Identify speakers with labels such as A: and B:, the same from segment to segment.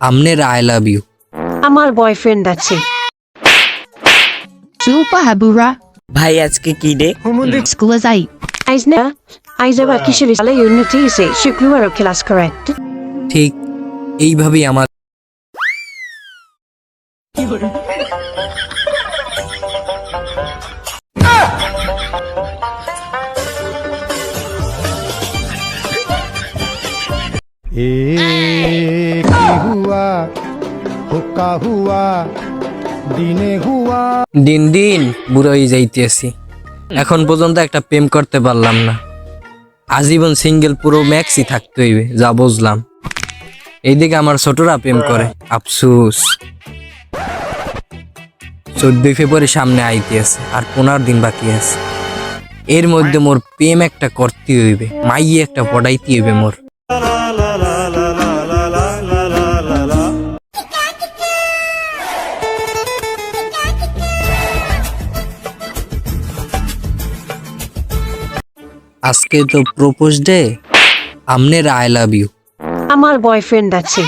A: আমনের I love you
B: আমার boyfriend আছে।
C: Super Habura,
D: ভাই আজকে কি ডে
C: Skulazai,
B: আইজ না আইজ আবার কিসের সালে ইউনিটি এসে শুক্রবারও ক্লাস করে
A: ঠিক এইভাবেই আমার
E: ए की हुआ हुक्का हुआ दिने हुआ
A: দিন দিন বুড়োই যাইতেছি এখন পর্যন্ত একটা প্রেম করতে পারলাম না আজীবন সিঙ্গেল পুরো ম্যাক্সই থাকতে হইবে যা বুঝলাম এইদিকে আমার ছোটরা প্রেম করে আফসুস চোদ্দই ফেব্রুয়ারি সামনে আইতে আছে আর পনেরো দিন বাকি আছে এর মধ্যে মোর প্রেম একটা করতে হইবে মাইয়ে একটা পড়াইতে হইবে মোর আজকে তো প্রপোজ ডে আমনের আই লাভ ইউ।
B: আমার বয়ফ্রেন্ড আছে।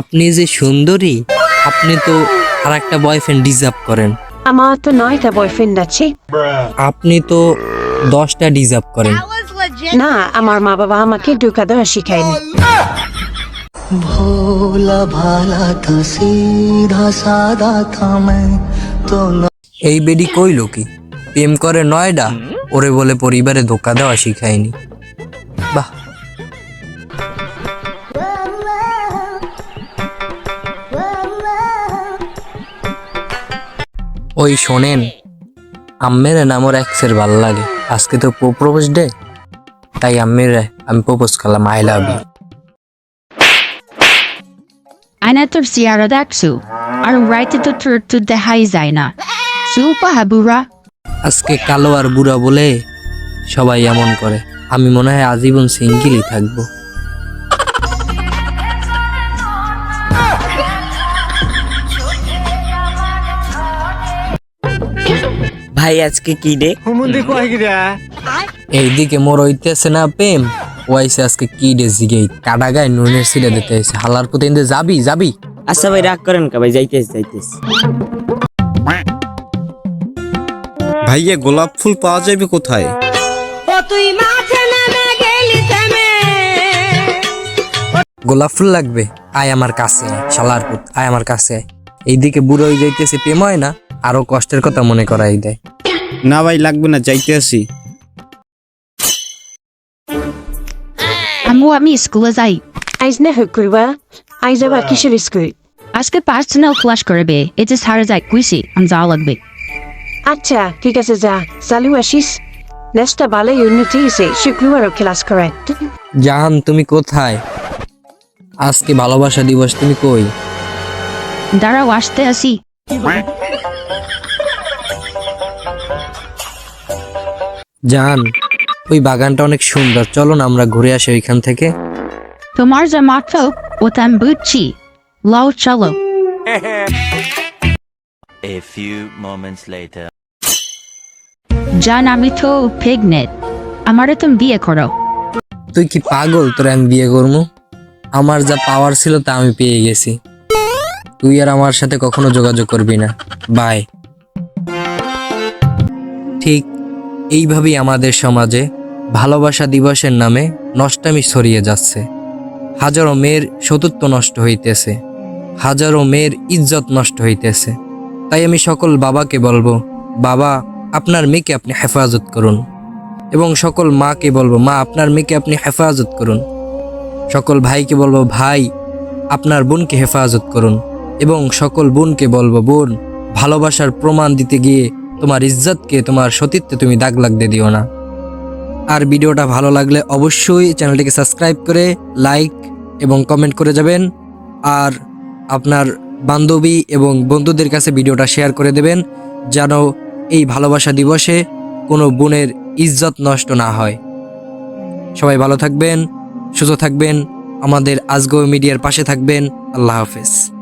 A: আপনি যে সুন্দরী আপনি তো আর একটা বয়ফ্রেন্ড ডিজার্ভ করেন।
B: আমার তো নয়টা বয়ফ্রেন্ড আছে।
A: আপনি তো দশটা ডিজার্ভ করেন।
B: না আমার মা বাবা আমাকে ঢুকা দেওয়া শিখায়নি।
F: ভোলা ভালা থা সিধা সাদা থা তো
A: এই বেডি কইলো কি? প্রেম করে নয়ডা? ওরে বলে পরিবারে ধোকা দেওয়া শিখায়নি। বাহ। ওই শোনেন আম্মের নামর এক্সের ভালো লাগে। আজকে তো প্রপোজ ডে তাই আম্মের আমি প্রপোজ করলাম I love you
C: Anator Sierra Daxu, are right to tur to the Haizaina. Super Habura,
A: আজকে কালো আর বুড়া বলে সবাই এমন করে। আমি মনে হয় আজীবন সিঙ্গেলই থাকব।
D: ভাই আজকে কি ডে?
A: এইদিকে মোর হইতেছে না প্রেম। ওয়াইসে আজকে কি ডে জিগে কাটা গায়ে নুনের সিলে দিতে হয়েছে হালার পুতে ইন্দে যাবি যাবি।
D: আচ্ছা ভাই রাগ করেন কা ভাই যাইতেছি যাইতেছি।
G: ভাইয়া গোলাপ ফুল পাওয়া যাবে কোথায়?
A: গোলাপ ফুল লাগবে? আয় আমার কাছে শালার পুত আয় আমার কাছে। এইদিকে বুড়ো হয়ে যাইতেছে প্রেম হয় না? আরও কষ্টের কথা মনে করাই দেয়
G: না ভাই লাগবে না যাইতে আসি।
C: আমি স্কুলে যাই।
B: আইজ না শুক্রবার আইজ আবার কিসের school?
C: Aske Personal Flash Korebe, it is Harazai Quisi, and Zalagbe.
B: আচ্ছা ঠিক আছে যা। চালু আসিস। নেক্সটটা ভালো ইউনিটি এসে শুক্রবারও ক্লাস করে।
A: জাহান তুমি কোথায়? আজকে ভালোবাসা দিবস তুমি কই?
C: Dara Washte Asi,
A: জাহান ওই বাগানটা অনেক সুন্দর। চলো না আমরা ঘুরে আসি ওইখান থেকে।
C: Tomarza Matfo, Otambuchi, Lao Chalo.
H: A few moments later.
C: Jan Amito Pignet. Amaratum Via Kordo.
A: তুই কি পাগল? তোর আমি বিয়ে করব আমার যা পাওয়ার ছিল তা আমি পেয়ে গেছি। তুই আর আমার সাথে কখনো যোগাযোগ করবি না। বাই ঠিক এইভাবেই আমাদের সমাজে ভালোবাসা দিবসের নামে নষ্টামি ছড়িয়ে যাচ্ছে। হাজারো মেয়ের সতীত্ব নষ্ট হইতেছে। হাজারো মেয়ের ইজ্জত নষ্ট হইতেছে। তাই আমি সকল বাবাকে বলব, বাবা আপনার মেয়েকে আপনি হেফাজত করুন। এবং সকল মাকে বলব, মা, আপনার মেয়েকে আপনি হেফাজত করুন। সকল ভাইকে বলব, ভাই, আপনার বোনকে হেফাজত করুন। এবং সকল বোনকে বলব, বোন, ভালোবাসার প্রমাণ দিতে গিয়ে তোমার ইজ্জতকে, তোমার সতীত্বে তুমি দাগ লাগতে দিও না। আর ভিডিওটা ভালো লাগলে অবশ্যই চ্যানেলটিকে সাবস্ক্রাইব করে লাইক এবং কমেন্ট করে যাবেন। আর আপনার বান্ধবী এবং বন্ধুদের কাছে ভিডিওটা শেয়ার করে দেবেন, যেন এই ভালোবাসা দিবসে কোনো বোনের ইজ্জত নষ্ট না হয়। সবাই ভালো থাকবেন, সুস্থ থাকবেন, আমাদের আজগো মিডিয়ার পাশে থাকবেন। আল্লাহ হাফেজ।